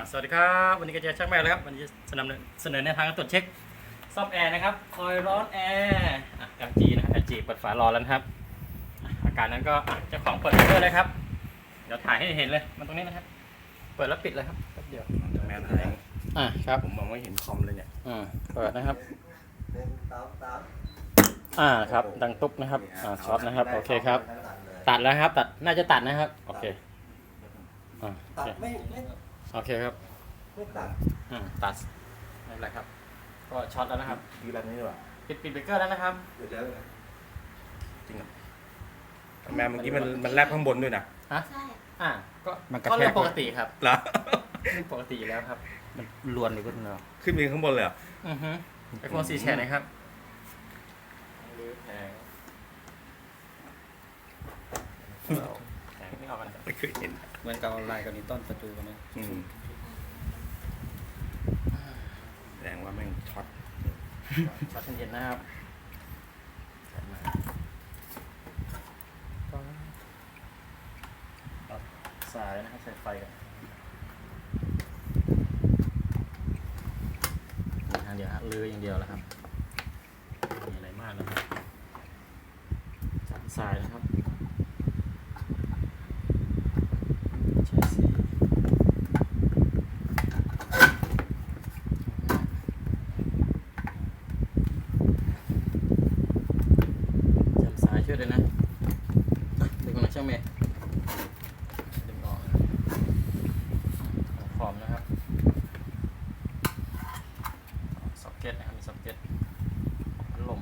อะสวัสดีครับ วันนี้ก็เจะช่างแม่แล้วครับวันนี้จะเสนอเสนอแนวทางการตรวจเช็คซ่อมแอร์นะครับคอยร้อนแอร์อะ LG นะครับ LG เปิดฝารอแล้วนะครับอะอาการนั้นก็อะเจ้าของเปิดเพื่อเลยครับ เดี๋ยวถ่ายให้เห็นเลยมันตรงนี้นะครับ เปิดแล้วปิดเลยครับแป๊บเดียวแม่ถ่ายอะครับผมมองไม่เห็นคอมเลยเนี่ยอ่าเปิดนะครับหนึ่งสองสามอ่าครับ ดังตุ๊บนะครับอ่าช็อตนะครับโอเคครับ ตัดแล้วครับ ตัดน่าจะตัดนะครับโอเคอ่าโอตัดเค ไม่ไม่ โอเคครับไม่ตัดอืมตัดไม่เป็นไรครับ ก็ช็อตแล้วนะครับ ดีแบบนี้ดีกว่าปิดปิดเบรกเกอร์แล้วนะครับอยู่แล้วนะจริงเหรอแม่เมื่อกี้มันมันแลบข้างบนด้วยนะฮะใช่ อ่า ก็มันกระก็แทก เรื่องปกติครับเหรอ เรื่องปกติอยู่แล้วครับ มันลวนอยู่ก็เนาะขึ้นไปข้างบนเลยเหรออือฮึไอโฟนสี่แฉกนะครับรื้อแผงเอาแผงไม่ออกกันครับไม่เคยเห็น เหมือนกับลายกับนิวตันประตูกันนะอืมแสดงว่าแม่งช็อตช็อตเย็นๆนะครับตัดสายนะครับใส่ไฟกันมีทางเดียวฮะลืออย่างเดียวแล้วครับไม่มีอะไรมากนะครับจัดสายนะครับใช้สีจับสายช่วยเลยนะ ดึงมาหน่อยช่ไหมย์ดึงออกขอบนะครับซ็อกเก็ตนะครับมีซ็อกเก็ตพัดลม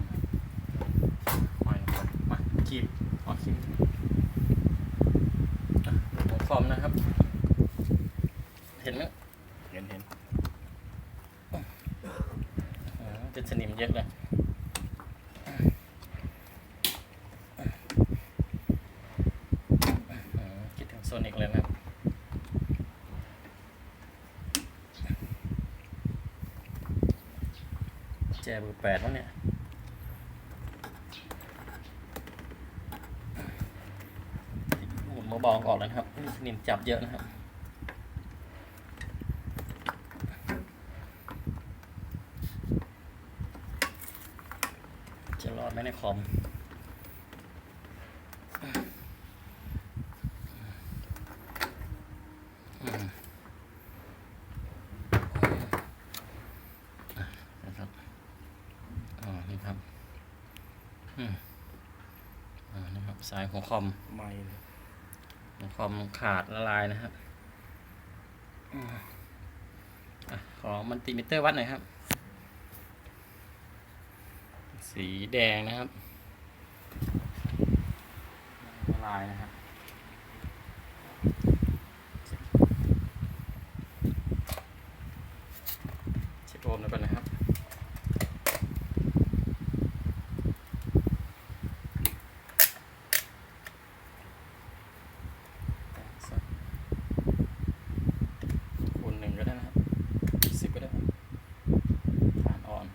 ห้อยลงไปมาคีบออกคีบอะของคอมนะครับ เห็นไหม เห็นเห็น อ่าเป็นสนิมเยอะเลยอืมคิดถึงโซนิกเลยนะครับ แจ เบอร์แปดแล้วเนี่ยหมุนเบาๆออกแล้วนะครับนี่สนิมจับเยอะนะครับจะรอดไหมในคอม อืมอะนะครับอ๋อนี่ครับ อืมอ่า นี่ครับสายของคอมไม่เลยของคอมขาดละลายนะครับอืมอะขอมันติมิเตอร์วัดหน่อยครับ สีแดงนะครับละลายนะครับ เช็คโอห์มแล้วกันนะครับ คูณหนึ่งก็ได้นะครับสิบก็ได้ฐานอ่อน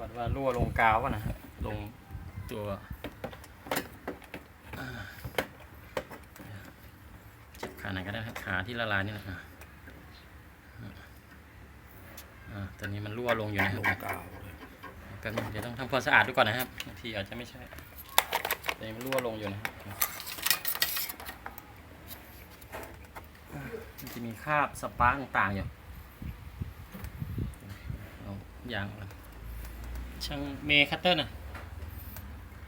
วัดว่า รั่วลงกาววะนะฮะลงตัวอ่าจับขาไหนก็ได้นะครับขาที่ละลายนี่นะอ่าอ่าตอนนี้มันรั่วลงอยู่นะคลรับงกาวเลยแป๊บนึงเดี๋ยวต้องทำความสะอาดด้วยก่อนนะครับบางทีอาจจะไม่ใช่แต่มันรั่วลงอยู่นะครับมันจะมีคราบสปาร์กต่างๆอยู่เอาอย่างก่อน ช่างเมคัตเตอร์นะ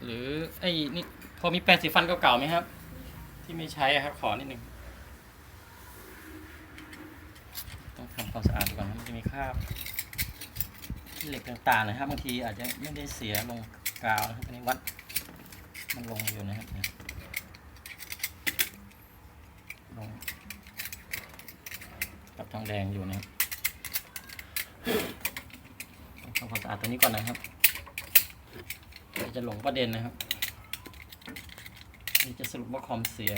หรือไอ้นี่พอมีแปรงสีฟันเก่าๆไหมครับ ที่ไม่ใช้ครับขอนิดนึงต้องทำความสะอาดก่อนมันจะมีคราบเหล็กต่างๆนะครับบางทีอาจจะไม่ได้เสียลงกาวนะครับอันวัดมันลงอยู่นะครับลงกับทองแดงอยู่นะครับ ทำความสะอาดตัวนี้ก่อนนะครับจะหลงประเด็นนะครับ นี่จะสรุปว่าคอมเสีย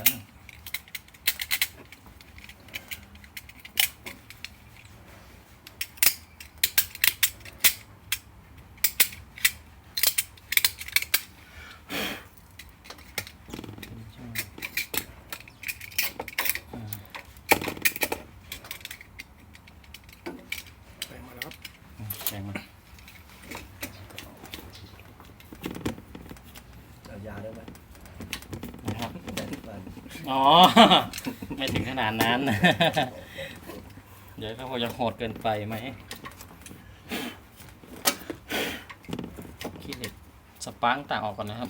แรงมา อ๋อ ไม่ถึงขนาดนั้น เดี๋ยวเขาบอกจะโหดเกินไปไหมขี้เหล็กสปาร์กต่างออกก่อนนะครับ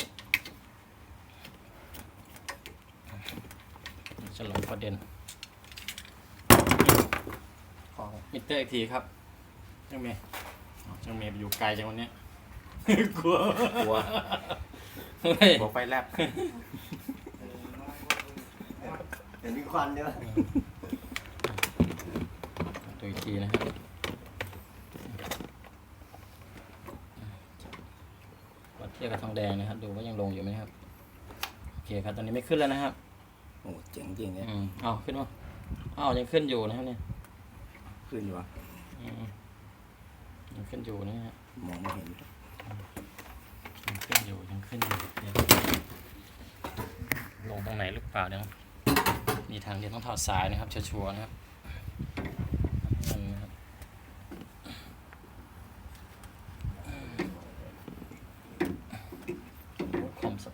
จะลงประเด็น ของมิเตอร์อีกทีครับช่างเมย์อ๋อช่างเมย์ไปอยู่ไกลจังวันเนี้ยกลัวกลัว เฮ้ย หัวไฟแลบ เห็นมีควันใช่ไหมดูอีกทีนะครับวัดเทียบกับทองแดงนะครับ ดูว่ายังลงอยู่ไหมครับ โอเคครับ ตอนนี้ไม่ขึ้นแล้วนะครับ โอ้เจ๋งจริงเนี่ยอืมอ้าวขึ้นวะอ้าวยังขึ้นอยู่นะครับเนี่ย ขึ้นอยู่วะอืมยังขึ้นอยู่นะฮะมองไม่เห็นยังขึ้นอยู่ยังขึ้นอยู่เดี๋ยวลงตรงไหนหรือเปล่าเดี๋ยว มีทางเดียวต้องถอดสายนะครับชัวร์นะครับมันนะครับคอมสับ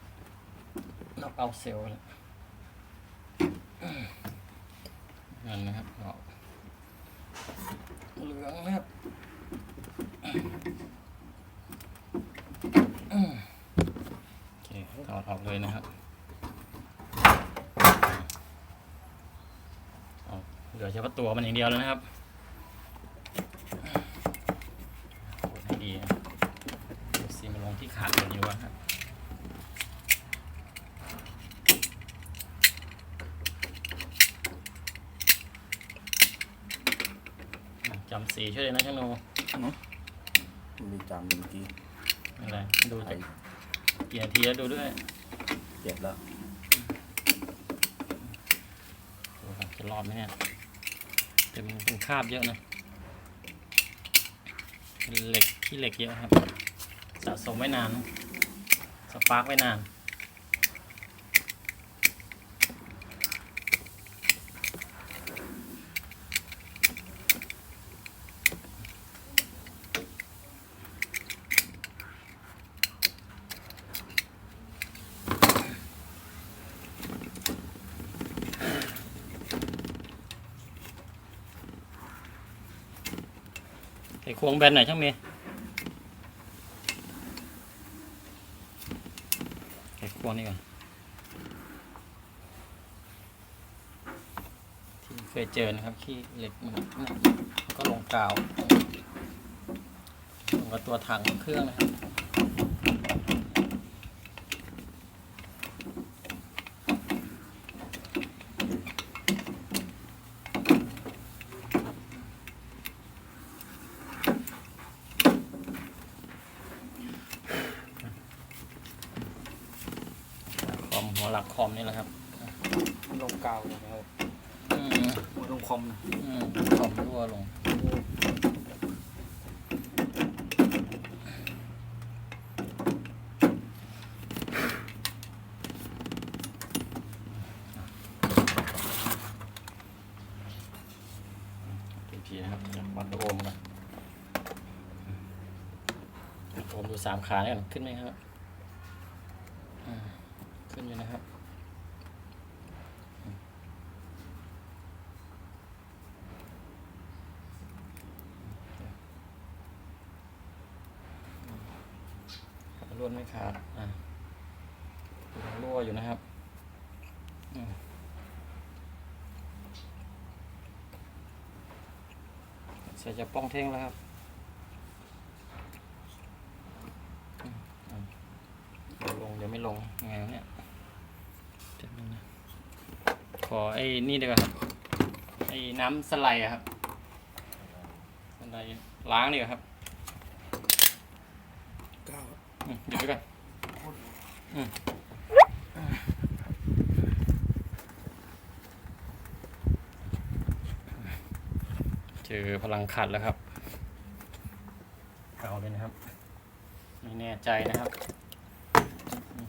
น็อกเอาเซลล์แล้วนั่นนะครับเหลืองนะครับ โอเคถอดออกเลยนะครับ เอาเหลือเฉพาะตัวมันอย่างเดียวแล้วนะครับกดให้ดีนะดูซีมันลงที่ขาดตัวนี้วะครับอะจำสีช่วยเลยนะช่างโนมีจำเมื่อกี้อะไรดูไอ้จากกี่นาทีแล้วดูด้วยเจ็บแล้วดูครับจะรอดไหมเนี่ย เป็นเป็นคราบเยอะนะเป็นเหล็กที่เหล็กเยอะครับ สะสมไว้นาน สปาร์กไว้นาน ไอ้ควงแบนหน่อยช่างเมย์ใส่ควงนี่ก่อนที่เคยเจอนะครับขี้เหล็กมันก็ลงกาวลงกับตัวถังเครื่องนะครับค อมหัวหลักคอมนี่แหละครับลงกาวนะครับอืมลงคอมนะอืมคอมรั่วลงอีกทีนะครับจะวัดโอห์มกันโอห์มดูสามขาเนี่ยก่อนขึ้นไหมครับอ่า ขึ้นอยู่นะครับลวนไม่ขาด อะยังรั่วอยู่นะครับอืมเสียจะป้องเท่งแล้วครับอืมอืมเดี๋ยวลงเดี๋ยวไม่ลงยังไงวะเนี่ยเดี๋ยวนึงนะข อไอ้นี่ดีกว่าครับ ไอ้น้ำสไลด์อะครับสไลด์ล้างดีกว่าครับกาวอืมหยุดไว้ก่อนอืมเจอพลังขัดแล้วครับ เอาเลยนะครับ ไม่แน่ใจนะครับ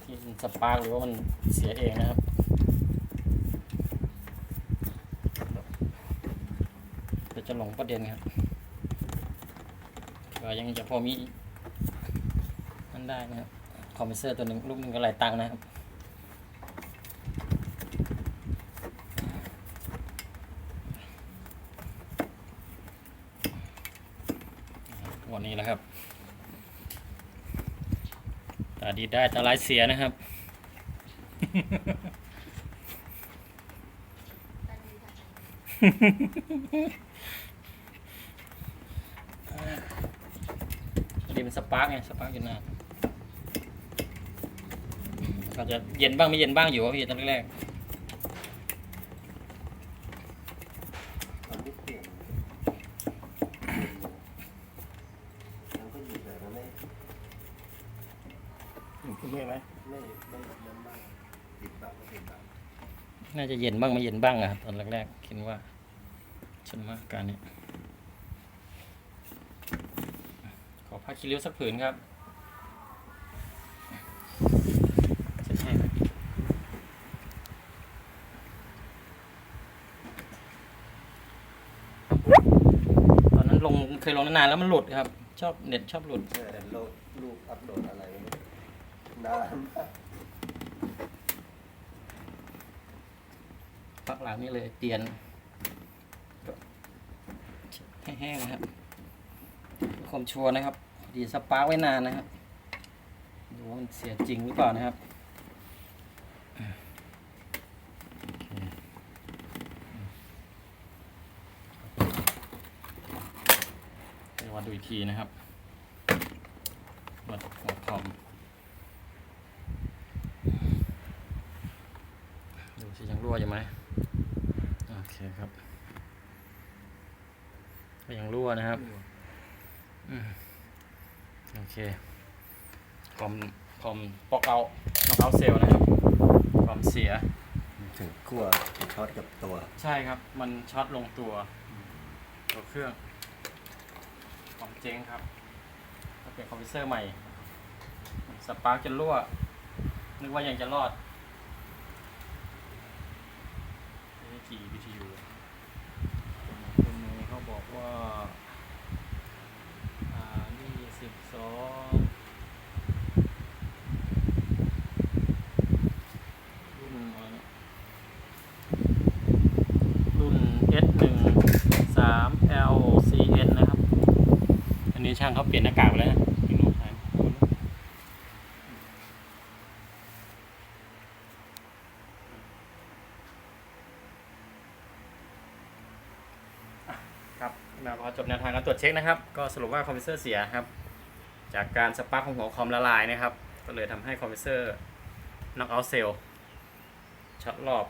ที่สปาร์กหรือว่ามันเสียเองนะครับ จะหลงประเด็นครับก็ยังจะพอมีนั่นได้นะครับคอมพิวเซอร์ตัวหนึ่งลูกหนึ่งก็หลายตังค์นะครับวันนี้แล้วครับตาดีได้ตาลายเสียนะครับ อันนี้เป็นสปาร์กไงสปาร์กอยู่หน้าก็จะเย็นบ้างไม่เย็นบ้างอยู่ว่าพี่ตอนแรกอนที่เปลี่ยนมันก็อยู่แต่มันไม่ คุณด้วยไหม ไม่ไม่ไม่บ้างติดบ้างไม่ติดบ้าง ๆ น่าจะเย็นบ้างไม่เย็นบ้างอะครับตอนแรกๆคิดว่าชนมากการนี้ขอผ้าคีริ้วสักผืนครับตอนนั้นลงเคยลงนานๆแล้วมันหลุดครับ ชอบเน็ตชอบหลุดเออแต่โหลดรูปอัพโหลดอะไรไม่รู้นานมาก ปักหลังนี่เลยเตียนแห้งนะครับความชัวร์นะครับ ดีสปาร์ไว้นานนะครับดูว่ามันเสียจริงหรือเปล่านะครับเดี๋ยววัดดูอีกทีนะครับวัดหัวคอมดูสิยังรั่วอยู่ไหม เคครับก็ยังรั่วนะครับอืมโอเคคอมคอมปอกเอาน็อกเอาเซลนะครับความเสียถึงขั้วช็อตกับตัว ใช่ครับ มันช็อตลงตัวตัวเครื่องความเจ๊งครับก็เปลี่ยนคอมพิวเซอร์ใหม่ สปาร์กจะรั่ว นึกว่ายังจะรอดนี่กี่ BTU คนนี้เขาบอก ว่าอ่านี่สิบสองรุ่นอะไรนะรุ่งสาม L C N นะครับ อันนี้ช่างเขาเปลี่ยนหน้ากากไปแล้วนะพี่นุ่มถ่ายอะครับ มาพอจบแนวทางการตรวจเช็คนะครับ ก็สรุปว่าคอมพิวเตอร์เสียครับ จากการสปาร์คของหัวคอมละลายนะครับ ก็เลยทำให้คอมพิวเตอร์น็อกเอาท์เซลล์ช็อตรอบ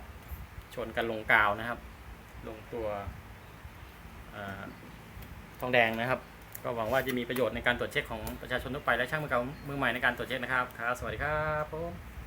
ชนกันลงกาวนะครับ ลงตัวอทองแดงนะครับ ก็หวังว่าจะมีประโยชน์ในการตรวจเช็คของประชาชนทั่วไปและช่างมือเก่ามือใหม่ในการตรวจเช็คนะครับครับ สวัสดีครับผม